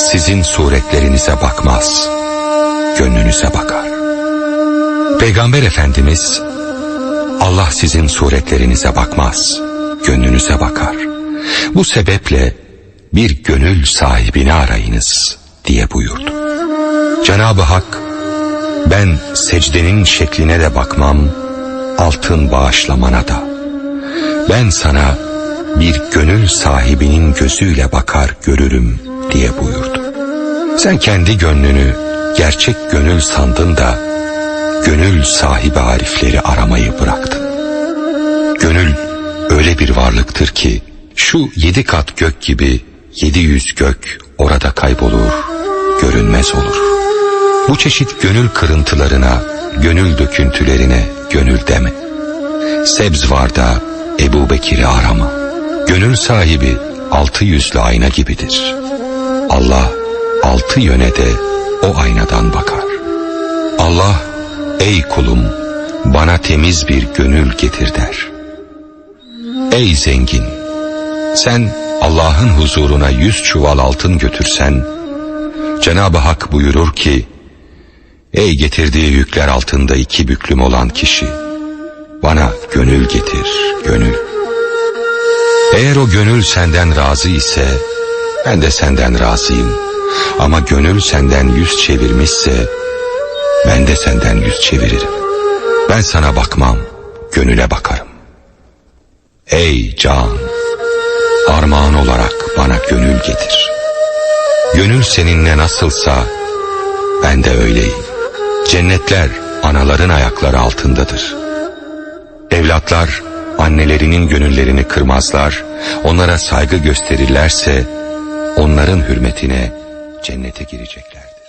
sizin suretlerinize bakmaz, gönlünüze bakar. Peygamber Efendimiz, Allah sizin suretlerinize bakmaz, gönlünüze bakar. Bu sebeple bir gönül sahibini arayınız diye buyurdu. Cenab-ı Hak, ben secdenin şekline de bakmam, altın bağışlamana da. Ben sana bir gönül sahibinin gözüyle bakar görürüm diye buyurdu. Sen kendi gönlünü gerçek gönül sandın da gönül sahibi arifleri aramayı bıraktın. Gönül öyle bir varlıktır ki şu yedi kat gök gibi yedi yüz gök orada kaybolur, görünmez olur. Bu çeşit gönül kırıntılarına, gönül döküntülerine gönül deme. Sebz var da Ebu Bekir'i arama. Gönül sahibi altı yüzlü ayna gibidir. Allah altı yöne de o aynadan bakar. Allah ey kulum bana temiz bir gönül getir der. Ey zengin sen Allah'ın huzuruna yüz çuval altın götürsen Cenab-ı Hak buyurur ki Ey getirdiği yükler altında iki büklüm olan kişi bana gönül getir gönül. Eğer o gönül senden razı ise ben de senden razıyım. Ama gönül senden yüz çevirmişse ben de senden yüz çeviririm. Ben sana bakmam, gönüle bakarım. Ey can, armağan olarak bana gönül getir. Gönül seninle nasılsa ben de öyleyim. Cennetler anaların ayakları altındadır. Evlatlar annelerinin gönüllerini kırmazlar, onlara saygı gösterirlerse onların hürmetine cennete gireceklerdir.